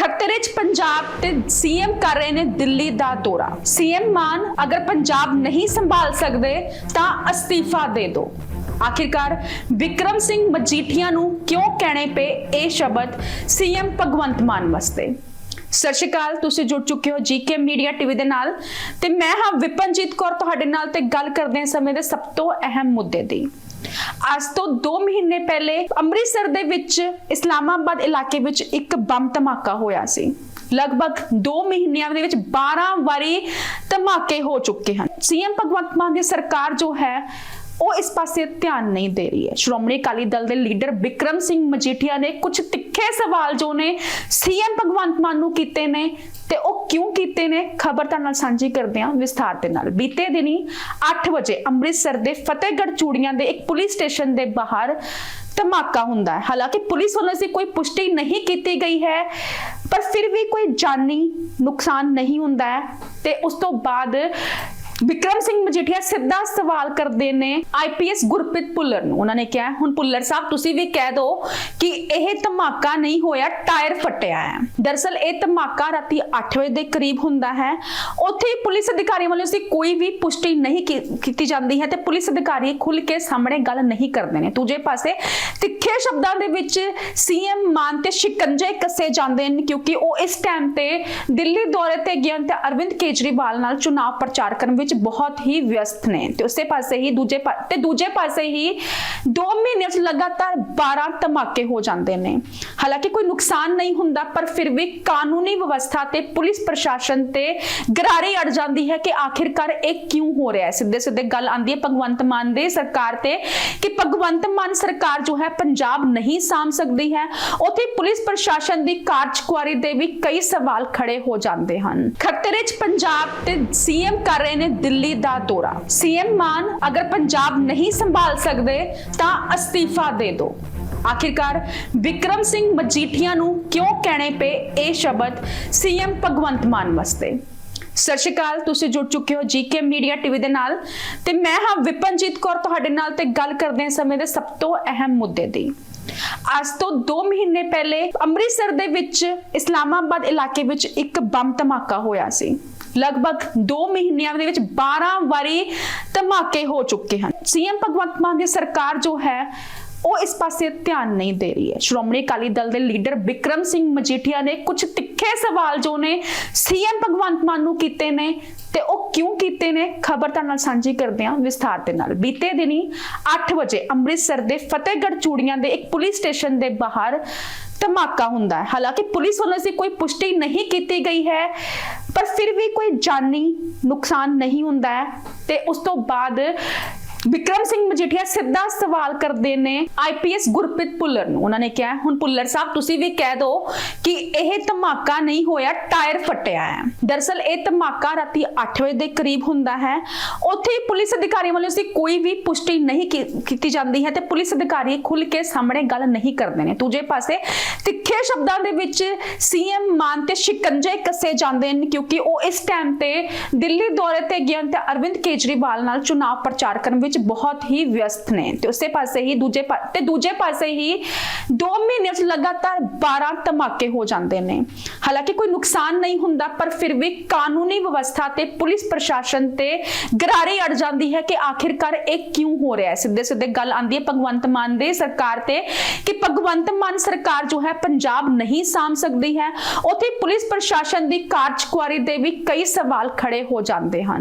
ਖਤਰੇ 'ਚ ਪੰਜਾਬ ਤੇ ਸੀਐਮ ਕਰ ਰਹੇ ਨੇ ਦਿੱਲੀ ਦਾ ਦੌਰਾ। ਸੀਐਮ ਮਾਨ, ਅਗਰ ਪੰਜਾਬ ਨਹੀਂ ਸੰਭਾਲ ਸਕਦੇ, ਤਾਂ ਅਸਤੀਫਾ ਦੇ ਦਿਓ ਆਖਿਰਕਾਰ, ਵਿਕਰਮ ਸਿੰਘ ਮਜੀਠੀਆ ਨੂੰ ਕਿਉਂ ਕਹਿਣੇ ਪਏ ਇਹ ਸ਼ਬਦ ਸੀਐਮ ਭਗਵੰਤ ਮਾਨ ਵਾਸਤੇ? ਸਤਿ ਸ਼੍ਰੀ ਅਕਾਲ, ਤੁਸੀਂ ਜੁੜ ਚੁੱਕੇ ਹੋ ਜੀਕੇ ਮੀਡੀਆ ਟੀਵੀ ਦੇ ਨਾਲ। ਤੇ ਮੈਂ ਹਾਂ ਵਿਪਨਜੀਤ ਕੌਰ, ਤੁਹਾਡੇ ਨਾਲ ਤੇ ਗੱਲ ਕਰਦੇ ਹਾਂ ਸਮੇਂ ਦੇ ਸਭ ਤੋਂ ਅਹਿਮ ਮੁੱਦੇ ਦੀ। ਅੱਜ ਤੋਂ 2 ਮਹੀਨੇ ਪਹਿਲੇ ਅੰਮ੍ਰਿਤਸਰ ਦੇ ਵਿੱਚ ਇਸਲਾਮਾਬਾਦ ਇਲਾਕੇ ਵਿੱਚ ਇੱਕ ਬੰਬ ਧਮਾਕਾ ਹੋਇਆ ਸੀ। ਲਗਭਗ 2 ਮਹੀਨਿਆਂ ਦੇ ਵਿੱਚ 12 ਵਾਰੀ ਧਮਾਕੇ ਹੋ ਚੁੱਕੇ ਹਨ। ਸੀਐਮ ਭਗਵੰਤ ਮਾਨ ਦੀ ਸਰਕਾਰ ਜੋ ਹੈ ਉਹ ਇਸ ਪਾਸੇ ਧਿਆਨ ਨਹੀਂ ਦੇ ਰਹੀ ਹੈ। ਸ਼੍ਰੋਮਣੀ ਅਕਾਲੀ ਦਲ ਦੇ ਲੀਡਰ ਵਿਕਰਮ ਸਿੰਘ ਮਜੀਠੀਆ ਨੇ ਕੁਝ ਤਿੱਖੇ ਸਵਾਲ ਜੋ ਨੇ ਸੀਐਮ ਭਗਵੰਤ ਮਾਨ ਨੂੰ ਕੀਤੇ ਨੇ ਤੇ ਉਹ ਕਿਉਂ ਕੀਤੇ ਨੇ, ਖਬਰ ਤਾਂ ਨਾਲ ਸਾਂਝੀ ਕਰਦੇ ਹਾਂ ਵਿਸਥਾਰ ਦੇ ਨਾਲ। ਬੀਤੇ ਦਿਨੀ 8 ਵਜੇ ਅੰਮ੍ਰਿਤਸਰ ਦੇ ਫਤਿਹਗੜ੍ਹ ਚੂੜੀਆਂ ਦੇ ਇੱਕ ਪੁਲਿਸ ਸਟੇਸ਼ਨ ਦੇ ਬਾਹਰ ਧਮਾਕਾ ਹੁੰਦਾ ਹੈ। ਹਾਲਾਂਕਿ ਪੁਲਿਸ ਵੱਲੋਂ ਇਸ ਦੀ ਕੋਈ ਪੁਸ਼ਟੀ ਨਹੀਂ ਕੀਤੀ ਗਈ ਹੈ, ਪਰ ਫਿਰ ਵੀ ਕੋਈ ਜਾਨੀ ਨੁਕਸਾਨ ਨਹੀਂ ਹੁੰਦਾ ਹੈ ਤੇ ਉਸ ਤੋਂ ਬਾਅਦ ਵਿਕਰਮ ਸਿੰਘ ਮਜੀਠੀਆ ਸਿੱਧਾ ਸਵਾਲ ਕਰਦੇ ਨੇ ਆਈਪੀਐਸ ਗੁਰਪ੍ਰੀਤ ਭੁੱਲਰ ਨੂੰ। ਉਹਨਾਂ ਨੇ ਕਿਹਾ, ਹੁਣ ਭੁੱਲਰ ਸਾਹਿਬ, ਤੁਸੀਂ ਵੀ ਕਹਿ ਦਿਓ ਕਿ ਇਹ ਧਮਾਕਾ ਨਹੀਂ ਹੋਇਆ, ਟਾਇਰ ਫਟਿਆ ਹੈ। ਦਰਸਲ ਇਹ ਧਮਾਕਾ ਰਾਤੀ 8 ਵਜੇ ਦੇ ਕਰੀਬ ਹੁੰਦਾ ਹੈ। ਉੱਥੇ ਪੁਲਿਸ ਅਧਿਕਾਰੀਆਂ ਵੱਲੋਂ ਇਸ ਕੋਈ ਵੀ ਪੁਸ਼ਟੀ ਨਹੀਂ ਕੀਤੀ ਜਾਂਦੀ ਹੈ ਤੇ ਪੁਲਿਸ ਅਧਿਕਾਰੀ ਖੁੱਲ ਕੇ ਸਾਹਮਣੇ ਗੱਲ ਨਹੀਂ ਕਰਦੇ ਨੇ। ਦੂਜੇ ਪਾਸੇ ਤਿੱਖੇ ਸ਼ਬਦਾਂ ਦੇ ਵਿੱਚ ਸੀਐਮ ਮਾਨ ਤੇ ਸ਼ਿਕੰਜੇ ਕੱਸੇ ਜਾਂਦੇ ਨੇ ਕਿਉਂਕਿ ਉਹ ਇਸ ਟਾਈਮ ਤੇ ਦਿੱਲੀ ਦੌਰੇ ਤੇ ਗਏ ਹਨ ਤੇ ਅਰਵਿੰਦ ਕੇਜਰੀਵਾਲ ਨਾਲ ਚੁਣਾਵ ਪ੍ਰਚਾਰ ਕਰਨ ਵਿੱਚ ਬਹੁਤ ਹੀ ਵਿਅਸਤ ਨੇ। ਤੇ ਉਸੇ ਪਾਸੇ ਹੀ ਦੂਜੇ ਤੇ ਦੂਜੇ ਪਾਸੇ ਹੀ 2 ਮਹੀਨਿਆਂ 'ਚ ਲਗਾਤਾਰ 12 ਧਮਾਕੇ ਹੋ ਜਾਂਦੇ ਨੇ। ਹਾਲਾਂਕਿ ਕੋਈ ਨੁਕਸਾਨ ਨਹੀਂ ਹੁੰਦਾ, ਪਰ ਫਿਰ ਵੀ ਕਾਨੂੰਨੀ ਵਿਵਸਥਾ ਤੇ ਪੁਲਿਸ ਪ੍ਰਸ਼ਾਸਨ ਤੇ ਗਰਾਰੀ ਅੜ ਜਾਂਦੀ ਹੈ ਕਿ ਆਖਿਰਕਾਰ ਇਹ ਕਿਉਂ ਹੋ ਰਿਹਾ ਹੈ। ਸਿੱਧੇ ਸਿੱਧੇ ਗੱਲ ਆਂਦੀ ਹੈ ਭਗਵੰਤ ਮਾਨ ਦੇ ਸਰਕਾਰ ਤੇ ਕਿ ਭਗਵੰਤ ਮਾਨ ਸਰਕਾਰ ਜੋ ਹੈ ਪੰਜਾਬ ਨਹੀਂ ਸਾਂਭ ਸਕਦੀ ਹੈ। ਉੱਥੇ ਪੁਲਿਸ ਪ੍ਰਸ਼ਾਸਨ ਦੀ ਕਾਰਜਕੁਆਰੀ ਦੇ ਵੀ ਕਈ ਸਵਾਲ ਖੜੇ ਹੋ ਜਾਂਦੇ ਹਨ। ਖਤਰੇ 'ਚ ਪੰਜਾਬ ਤੇ ਸੀਐਮ ਕਰ ਰਹੇ ਨੇ ਦਿੱਲੀ ਦਾ ਦੌਰਾ। ਸੀਐਮ ਮਾਨ ਅਗਰ ਪੰਜਾਬ ਨਹੀਂ ਸੰਭਾਲ ਸਕਦੇ, ਤਾਂ ਅਸਤੀਫਾ ਦੇ ਦਿਓ ਆਖਿਰਕਾਰ ਵਿਕਰਮ ਸਿੰਘ ਮਜੀਠੀਆ ਨੂੰ ਕਿਉਂ ਕਹਿਣੇ ਪਏ ਇਹ ਸ਼ਬਦ ਸੀਐਮ ਭਗਵੰਤ ਮਾਨ ਵਾਸਤੇ? ਸਤਿ ਸ਼੍ਰੀ ਅਕਾਲ, ਤੁਸੀਂ ਜੁੜ ਚੁੱਕੇ ਹੋ ਜੀਕੇ ਮੀਡੀਆ ਟੀਵੀ ਦੇ ਨਾਲ। ਤੇ ਮੈਂ ਹਾਂ ਵਿਪਨਜੀਤ ਕੌਰ, ਤੁਹਾਡੇ ਨਾਲ ਤੇ ਗੱਲ ਕਰਦੇ ਹਾਂ ਸਮੇਂ ਦੇ ਸਭ ਤੋਂ ਅਹਿਮ ਮੁੱਦੇ ਦੀ। ਅੱਜ ਤੋਂ 2 ਮਹੀਨੇ ਪਹਿਲੇ ਅੰਮ੍ਰਿਤਸਰ ਦੇ ਵਿੱਚ ਇਸਲਾਮਾਬਾਦ ਇਲਾਕੇ ਵਿੱਚ ਇੱਕ ਬੰਬ ਧਮਾਕਾ ਹੋਇਆ ਸੀ। ਲਗਭਗ 2 ਮਹੀਨਿਆਂ ਦੇ ਵਿੱਚ 12 ਵਾਰੀ ਧਮਾਕੇ ਹੋ ਚੁੱਕੇ ਹਨ। ਸੀਐਮ ਭਗਵੰਤ ਮਾਨ ਦੀ ਸਰਕਾਰ ਜੋ ਹੈ ਉਹ ਇਸ ਪਾਸੇ ਧਿਆਨ ਨਹੀਂ ਦੇ ਰਹੀ ਹੈ। ਸ਼੍ਰੋਮਣੀ ਅਕਾਲੀ ਦਲ ਦੇ ਲੀਡਰ ਵਿਕਰਮ ਸਿੰਘ ਮਜੀਠੀਆ ਨੇ ਕੁਝ ਤਿੱਖੇ ਸਵਾਲ ਜੋ ਨੇ ਸੀਐਮ ਭਗਵੰਤ ਮਾਨ ਨੂੰ ਕੀਤੇ ਨੇ ਤੇ ਉਹ ਕਿਉਂ ਕੀਤੇ ਨੇ, ਖਬਰ ਤਾਂ ਨਾਲ ਸਾਂਝੀ ਕਰਦੇ ਹਾਂ ਵਿਸਥਾਰ ਦੇ ਨਾਲ। ਬੀਤੇ ਦਿਨੀ 8 ਵਜੇ ਅੰਮ੍ਰਿਤਸਰ ਦੇ ਫਤਿਹਗੜ੍ਹ ਚੂੜੀਆਂ ਦੇ ਇੱਕ ਪੁਲਿਸ ਸਟੇਸ਼ਨ ਦੇ ਬਾਹਰ ਧਮਾਕਾ ਹੁੰਦਾ ਹੈ। ਹਾਲਾਂਕਿ ਪੁਲਿਸ ਵੱਲੋਂ ਇਸ ਦੀ ਕੋਈ ਪੁਸ਼ਟੀ ਨਹੀਂ ਕੀਤੀ ਗਈ ਹੈ, ਪਰ ਫਿਰ ਵੀ ਕੋਈ ਜਾਨੀ ਨੁਕਸਾਨ ਨਹੀਂ ਹੁੰਦਾ ਹੈ ਤੇ ਉਸ ਤੋਂ ਬਾਅਦ ਵਿਕਰਮ ਸਿੰਘ ਮਜੀਠੀਆ ਸਿੱਧਾ ਸਵਾਲ ਕਰਦੇ ਨੇ ਆਈਪੀਐਸ ਗੁਰਪ੍ਰੀਤ ਭੁੱਲਰ ਨੂੰ। ਉਹਨਾਂ ਨੇ ਕਿਹਾ, ਹੁਣ ਭੁੱਲਰ ਸਾਹਿਬ, ਤੁਸੀਂ ਵੀ ਕਹਿ ਦਿਓ ਕਿ ਇਹ ਧਮਾਕਾ ਨਹੀਂ ਹੋਇਆ, ਟਾਇਰ ਫਟਿਆ ਹੈ। ਦਰਸਲ ਇਹ ਧਮਾਕਾ ਰਾਤੀ 8 ਵਜੇ ਦੇ ਕਰੀਬ ਹੁੰਦਾ ਹੈ। ਉੱਥੇ ਪੁਲਿਸ ਅਧਿਕਾਰੀਆਂ ਵੱਲੋਂ ਇਸ ਕੋਈ ਵੀ ਪੁਸ਼ਟੀ ਨਹੀਂ ਕੀਤੀ ਜਾਂਦੀ ਹੈ ਤੇ ਪੁਲਿਸ ਅਧਿਕਾਰੀ ਖੁੱਲ ਕੇ ਸਾਹਮਣੇ ਗੱਲ ਨਹੀਂ ਕਰਦੇ ਨੇ। ਦੂਜੇ ਪਾਸੇ ਤਿੱਖੇ ਸ਼ਬਦਾਂ ਦੇ ਵਿੱਚ ਸੀਐਮ ਮਾਨ ਤੇ ਸ਼ਿਕੰਜੇ ਕੱਸੇ ਜਾਂਦੇ ਨੇ ਕਿਉਂਕਿ ਉਹ ਇਸ ਟਾਈਮ ਤੇ ਦਿੱਲੀ ਦੌਰੇ ਤੇ ਗਏ ਹਨ ਤੇ ਅਰਵਿੰਦ ਕੇਜਰੀਵਾਲ ਨਾਲ ਚੁਣਾਵ ਪ੍ਰਚਾਰ ਕਰਨ ਵਿੱਚ ਬਹੁਤ ਹੀ ਵਿਅਸਤ ਨੇ। ਤੇ ਉਸੇ ਪਾਸੇ ਹੀ ਦੂਜੇ ਤੇ ਦੂਜੇ ਪਾਸੇ ਹੀ 2 ਮਹੀਨਿਆਂ 'ਚ ਲਗਾਤਾਰ 12 ਧਮਾਕੇ ਹੋ ਜਾਂਦੇ ਨੇ। ਹਾਲਾਂਕਿ ਕੋਈ ਨੁਕਸਾਨ ਨਹੀਂ ਹੁੰਦਾ, ਪਰ ਫਿਰ ਵੀ ਕਾਨੂੰਨੀ ਵਿਵਸਥਾ ਤੇ ਪੁਲਿਸ ਪ੍ਰਸ਼ਾਸਨ ਤੇ ਗਰਾਰੀ ਅੜ ਜਾਂਦੀ ਹੈ ਕਿ ਆਖਿਰਕਾਰ ਇਹ ਕਿਉਂ ਹੋ ਰਿਹਾ ਹੈ? ਸਿੱਧੇ ਸਿੱਧੇ ਗੱਲ ਆਂਦੀ ਹੈ ਭਗਵੰਤ ਮਾਨ ਦੇ ਸਰਕਾਰ ਤੇ ਕਿ ਭਗਵੰਤ ਮਾਨ ਸਰਕਾਰ ਜੋ ਹੈ ਪੰਜਾਬ ਨਹੀਂ ਸਾਂਭ ਸਕਦੀ ਹੈ। ਉੱਥੇ ਪੁਲਿਸ ਪ੍ਰਸ਼ਾਸਨ ਦੀ ਕਾਰਜਕੁਆਰੀ ਦੇ ਵੀ ਕਈ ਸਵਾਲ ਖੜੇ ਹੋ ਜਾਂਦੇ ਹਨ।